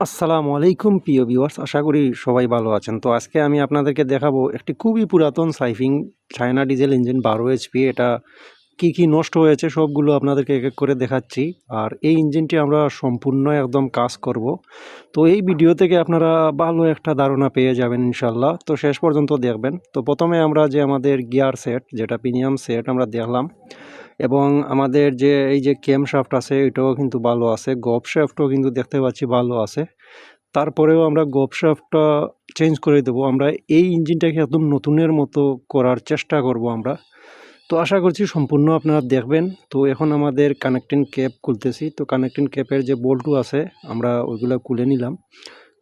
আসসালামু আলাইকুম, প্রিয় ভিউয়ার্স আশা করি সবাই ভালো আছেন। তো আজকে আমি আপনাদেরকে দেখাবো একটি খুবই পুরাতন সাইফিং চায়না ডিজেল ইঞ্জিন বারো এইচপি এটা কি কি নষ্ট হয়েছে সবগুলো আপনাদেরকে এক এক করে দেখাচ্ছি। আর এই ইঞ্জিনটি আমরা সম্পূর্ণ একদম কাজ করব। তো এই ভিডিও থেকে আপনারা ভালো একটা ধারণা পেয়ে যাবেন ইনশাল্লাহ তো শেষ পর্যন্ত দেখবেন। তো প্রথমে আমরা যে আমাদের গিয়ার সেট যেটা প্রিমিয়াম সেট আমরা দেখলাম। এবং আমাদের যে, এই যে কেম শাফট আছে, এটাও কিন্তু ভালো আছে। গপ শাফটও কিন্তু দেখতে পাচ্ছি ভালো আছে। তারপরেও আমরা গপ শাফটটা চেঞ্জ করে দেবো। আমরা এই ইঞ্জিনটাকে একদম নতুনের মতো করার চেষ্টা করব আমরা। তো আশা করছি সম্পূর্ণ আপনারা দেখবেন। তো এখন আমাদের কানেক্টিং ক্যাপ খুলতেছি। তো কানেক্টিং ক্যাপের যে বল্টু আছে, আমরা ওইগুলো খুলে নিলাম।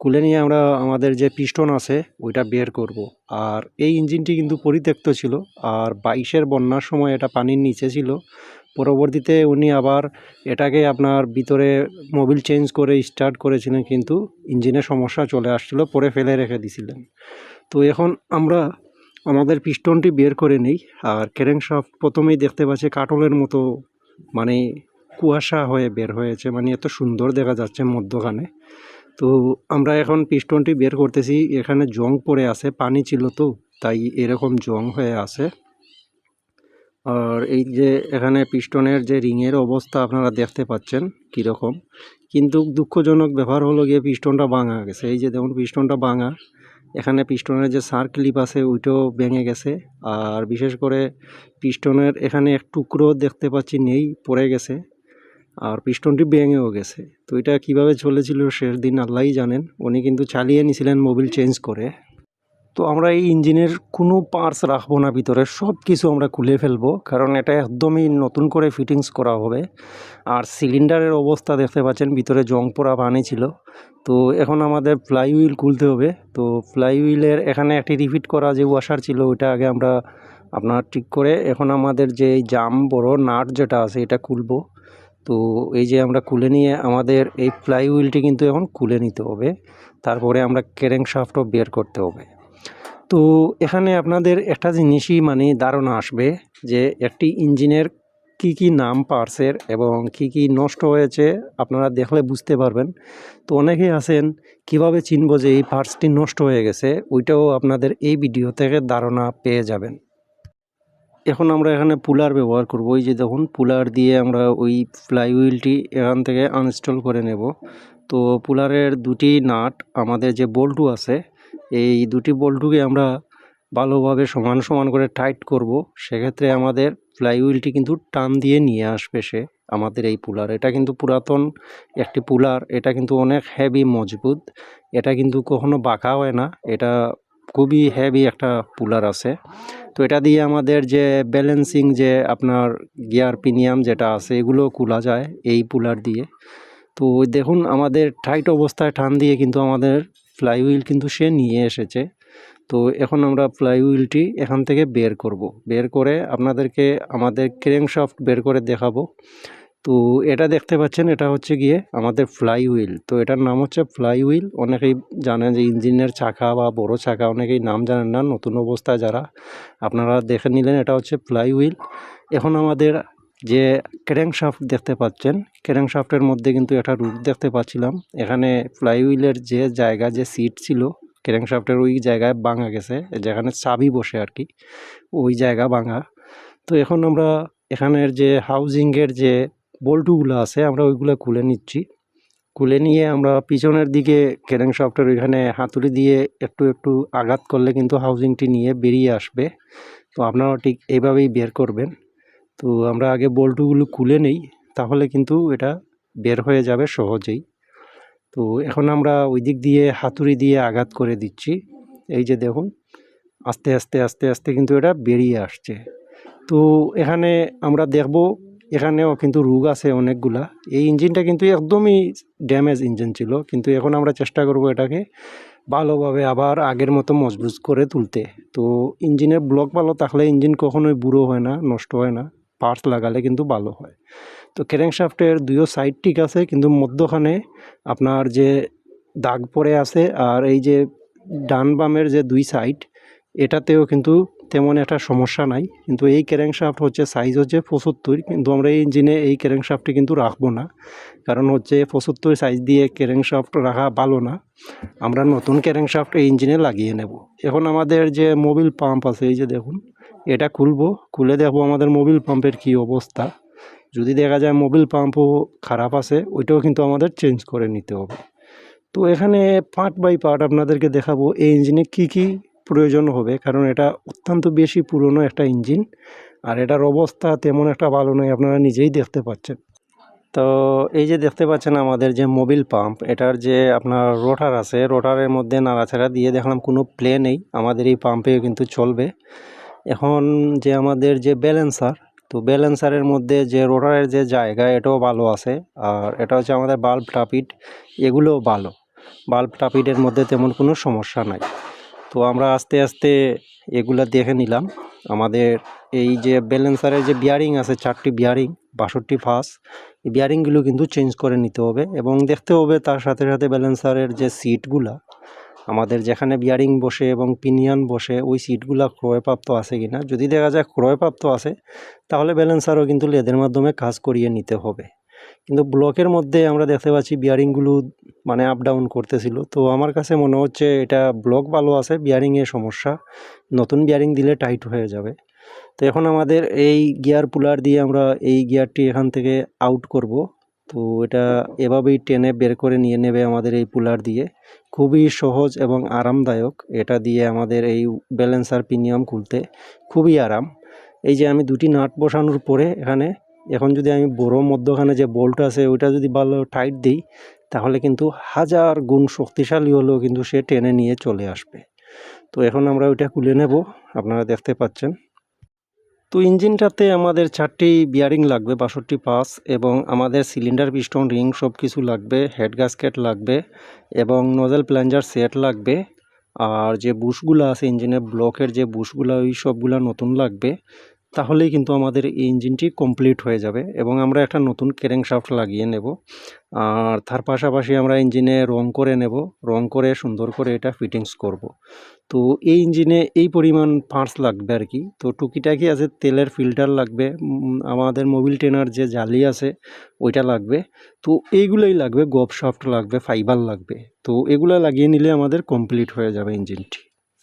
খুলে নিয়ে আমরা আমাদের যে পিস্টন আছে, ওইটা বের করব। আর এই ইঞ্জিনটি কিন্তু পরিত্যক্ত ছিল। আর বাইশের বন্যার সময় এটা পানির নিচে ছিল। পরবর্তীতে উনি আবার এটাকে আপনার ভিতরে মোবিল চেঞ্জ করে স্টার্ট করেছিলেন, কিন্তু ইঞ্জিনের সমস্যা চলে আসছিল, পরে ফেলে রেখে দিছিলেন। তো এখন আমরা আমাদের পিস্টনটি বের করে নেই। আর ক্যারেং শাফট প্রথমেই দেখতে পাচ্ছি কাটলের মতো মানে কুয়াশা হয়ে বের হয়েছে। মানে এত সুন্দর দেখা যাচ্ছে মধ্যখানে। তো আমরা এখন পিস্টনটি বের করতেছি। এখানে জং পড়ে আছে, পানি ছিল তো, তাই এরকম জং হয়ে আছে। আর এই যে এখানে পিস্টনের যে রিংয়ের অবস্থা আপনারা দেখতে পাচ্ছেন কীরকম। কিন্তু দুঃখজনক ব্যাপার হলো গিয়ে পিস্টনটা ভাঙা গেছে। এই যে দেখুন পিস্টনটা ভাঙা। এখানে পিস্টনের যে সার ক্লিপ আছে, ওইটাও ভেঙে গেছে। আর বিশেষ করে পিস্টনের এখানে এক টুকরো দেখতে পাচ্ছি নেই, পড়ে গেছে। আর পিস্টনটি ভেঙেও গেছে। তো এটা কীভাবে চলেছিল শেষ দিন আল্লাহই জানেন। উনি কিন্তু চালিয়ে নিছিলেন মোবিল চেঞ্জ করে। তো আমরা এই ইঞ্জিনের কোনো পার্টস রাখব না, ভিতরে সব কিছু আমরা খুলে ফেলব, কারণ এটা একদমই নতুন করে ফিটিংস করা হবে। আর সিলিন্ডারের অবস্থা দেখতে পাচ্ছেন, ভিতরে জং পোড়া পানি ছিল। তো এখন আমাদের ফ্লাই হুইল খুলতে হবে। তো ফ্লাই হুইলের এখানে একটি রিপিট করা যে ওয়াশার ছিল, ওইটা আগে আমরা আপনার ঠিক করে এখন আমাদের যে জাম বড় নাট যেটা আছে, এটা খুলবো। তো এই যে আমরা খুলে নিয়ে আমাদের এই ফ্লাই হুইলটি কিন্তু এখন খুলে নিতে হবে। তারপরে আমরা ক্যারেং শাফটও বের করতে হবে। তো এখানে আপনাদের একটা জিনিসই মানে ধারণা আসবে যে একটি ইঞ্জিনের কি কি নাম পার্টসের এবং কি কি নষ্ট হয়েছে আপনারা দেখলে বুঝতে পারবেন। তো অনেকেই আছেন, কীভাবে চিনব যে এই পার্টসটি নষ্ট হয়ে গেছে? ওইটাও আপনাদের এই ভিডিও থেকে ধারণা পেয়ে যাবেন। এখন আমরা এখানে পুলার ব্যবহার করব। ওই যে দেখুন পুলার দিয়ে আমরা ওই ফ্লাই হুইলটি এখান থেকে আনস্টল করে নেব। তো পুলারের দুটি নাট, আমাদের যে বল্টু আছে, এই দুটি বল্টুকে আমরা ভালোভাবে সমান সমান করে টাইট করব। সেক্ষেত্রে আমাদের ফ্লাই হুইলটি কিন্তু টান দিয়ে নিয়ে আসবে সে, আমাদের এই পুলার এটা কিন্তু পুরাতন একটি পুলার এটা কিন্তু অনেক হেভি মজবুত। এটা কিন্তু কখনো বাঁকা হয় না। এটা খুবই হেভি একটা পুলার আছে। তো এটা দিয়ে আমাদের যে ব্যালেন্সিং যে আপনার গিয়ার প্রিমিয়াম যেটা আছে, এগুলো খোলা যায় এই পুলার দিয়ে। তো দেখুন, আমাদের টাইট অবস্থায় টান দিয়ে কিন্তু আমাদের ফ্লাই হুইল কিন্তু সে নিয়ে এসেছে। তো এখন আমরা ফ্লাই হুইলটি এখান থেকে বের করব। বের করে আপনাদেরকে, আমাদের ক্রেং শাফট বের করে দেখাবো। তো এটা দেখতে পাচ্ছেন, এটা হচ্ছে গিয়ে আমাদের ফ্লাই হুইল তো এটার নাম হচ্ছে ফ্লাই হুইল অনেকেই জানেন যে ইঞ্জিনের চাকা বা বড় চাকা, অনেকেই নাম জানেন না, নতুন অবস্থায় যারা আপনারা দেখে নিলেন এটা হচ্ছে ফ্লাই হুইল এখন আমাদের যে ক্র্যাঙ্ক শাফট দেখতে পাচ্ছেন ক্র্যাঙ্ক শাফটের মধ্যে কিন্তু একটা রুট দেখতে পাচ্ছিলাম। এখানে ফ্লাই হুইলের যে জায়গা, যে সিট ছিল ক্র্যাঙ্ক শাফটের ওই জায়গায় ভাঙা গেছে, যেখানে চাবি বসে আর কি, ওই জায়গা ভাঙা। তো এখন আমরা এখানের যে হাউজিংয়ের যে বল্টুগুলো আছে, আমরা ওইগুলো খুলে নিচ্ছি। খুলে নিয়ে আমরা পিছনের দিকে ক্যারেং শাফটের ওইখানে হাতুড়ি দিয়ে একটু একটু আঘাত করলে কিন্তু হাউজিংটি নিয়ে বেরিয়ে আসবে। তো আপনারা ঠিক এইভাবেই বের করবেন। তো আমরা আগে বল্টুগুলো খুলে নেই, তাহলে কিন্তু এটা বের হয়ে যাবে সহজেই। তো এখন আমরা ওই দিক দিয়ে হাতুড়ি দিয়ে আঘাত করে দিচ্ছি। এই যে দেখুন, আস্তে আস্তে আস্তে আস্তে কিন্তু এটা বেরিয়ে আসছে। তো এখানে আমরা দেখব এখানেও কিন্তু রোগ আছে অনেকগুলা। এই ইঞ্জিনটা কিন্তু একদমই ড্যামেজ ইঞ্জিন ছিল, কিন্তু এখন আমরা চেষ্টা করব এটাকে ভালোভাবে আবার আগের মতো মজবুত করে তুলতে। তো ইঞ্জিনের ব্লক ভালো থাকলে ইঞ্জিন কখনোই বুড়ো হয় না, নষ্ট হয় না পার্টস লাগালে কিন্তু ভালো হয়। তো ক্যারেংশাফটের দুইও সাইড ঠিক আছে, কিন্তু মধ্যখানে আপনার যে দাগ পড়ে আছে আর এই যে ডান বামের যে দুই সাইড এটাতেও কিন্তু তেমন একটা সমস্যা নাই। কিন্তু এই ক্যারেংশাফট হচ্ছে সাইজ হচ্ছে পঁচাত্তর। কিন্তু আমরা এই ইঞ্জিনে এই ক্যারেংশাফটটি কিন্তু রাখব না। কারণ হচ্ছে পঁচাত্তর সাইজ দিয়ে ক্যারেংশাফট রাখা ভালো না। আমরা নতুন ক্যারেংশাফট এই ইঞ্জিনে লাগিয়ে নেব। এখন আমাদের যে মোবিল পাম্প আছে, এই যে দেখুন, এটা খুলবো, খুলে দেখব আমাদের মোবিল পাম্পের কি অবস্থা। যদি দেখা যায় মোবিল পাম্পও খারাপ আছে, ওইটাও কিন্তু আমাদের চেঞ্জ করে নিতে হবে। তো এখানে পার্ট বাই পার্ট আপনাদেরকে দেখাবো, এই ইঞ্জিনে কি কি প্রয়োজন হবে, কারণ এটা অত্যন্ত বেশি পুরনো একটা ইঞ্জিন আর এটার অবস্থা তেমন একটা ভালো নয়, আপনারা নিজেই দেখতে পাচ্ছেন। তো এই যে দেখতে পাচ্ছেন আমাদের যে মোবিল পাম্প এটার যে আপনার রোটার আছে রোটারের মধ্যে নাড়াচাড়া দিয়ে দেখলাম কোনো প্লে নেই, আমাদের এই পাম্পেও কিন্তু চলবে। এখন যে আমাদের যে ব্যালেন্সার তো ব্যালেন্সারের মধ্যে যে রোটারের যে জায়গা, এটাও ভালো আছে আর এটা হচ্ছে আমাদের বাল্ব টাপিট এগুলোও ভালো। বাল্ব টাপিটের মধ্যে তেমন কোনো সমস্যা নাই। তো আমরা আস্তে আস্তে এগুলা দেখে নিলাম। আমাদের এই যে ব্যালেন্সারের যে বিয়ারিং আছে, চারটি বিয়ারিং বাষট্টি ফাস, এই বিয়ারিংগুলো কিন্তু চেঞ্জ করে নিতে হবে এবং দেখতে হবে তার সাথে সাথে ব্যালেন্সারের যে সিটগুলা আমাদের যেখানে বিয়ারিং বসে এবং পিনিয়ন বসে, ওই সিটগুলা ক্রয়প্রাপ্ত আছে কিনা। যদি দেখা যায় ক্রয়প্রাপ্ত আছে, তাহলে ব্যালেন্সারও কিন্তু লেদের মাধ্যমে কাজ করিয়ে নিতে হবে। কিন্তু ব্লকের মধ্যে আমরা দেখতে পাচ্ছি বিয়ারিংগুলো মানে আপ ডাউন করতেছিল। তো আমার কাছে মনে হচ্ছে এটা ব্লক ভালো আছে বিয়ারিংয়ের সমস্যা। নতুন বিয়ারিং দিলে টাইট হয়ে যাবে। তো এখন আমাদের এই গিয়ার পুলার দিয়ে আমরা এই গিয়ারটি এখান থেকে আউট করব। তো এটা এভাবেই টেনে বের করে নিয়ে নেবে আমাদের এই পুলার দিয়ে। খুবই সহজ এবং আরামদায়ক। এটা দিয়ে আমাদের এই ব্যালেন্সার প্রিমিয়াম খুলতে খুবই আরাম। এই যে আমি দুটি নাট বসানোর পরে এখানে এখন যদি আমি বড় মধ্যখানে যে বোল্ট আছে, ওইটা যদি ভালো টাইট দিই, তাহলে কিন্তু হাজার গুণ শক্তিশালী হলেও কিন্তু সে টেনে নিয়ে চলে আসবে। তো এখন আমরা ওইটা খুলে নেব, আপনারা দেখতে পাচ্ছেন। তো ইঞ্জিনটাতে আমাদের চারটি বিয়ারিং লাগবে, বাষট্টি পাস, এবং আমাদের সিলিন্ডার পিস্টন রিং সব কিছু লাগবে হেড গ্যাসকেট লাগবে, এবং নজেল প্ল্যাঞ্জার সেট লাগবে, আর যে বুশগুলো আছে ইঞ্জিনের ব্লকের যে বুশগুলো ওই সবগুলো নতুন লাগবে। তাহলেই কিন্তু আমাদের এই ইঞ্জিনটি কমপ্লিট হয়ে যাবে এবং আমরা একটা নতুন কেরেং শাফট লাগিয়ে নেব। আর তার পাশাপাশি আমরা ইঞ্জিনে রং করে নেব, রং করে সুন্দর করে এটা ফিটিংস করব। তো এই ইঞ্জিনে এই পরিমাণ পার্টস লাগবে আর কি। তো টুকিটাকি আছে, তেলের ফিল্টার লাগবে আমাদের মোবিল টেনার যে জালি আছে, ওইটা লাগবে। তো এইগুলোই লাগবে গপ শাফট লাগবে ফাইবার লাগবে। তো এগুলো লাগিয়ে নিলে আমাদের কমপ্লিট হয়ে যাবে ইঞ্জিনটি।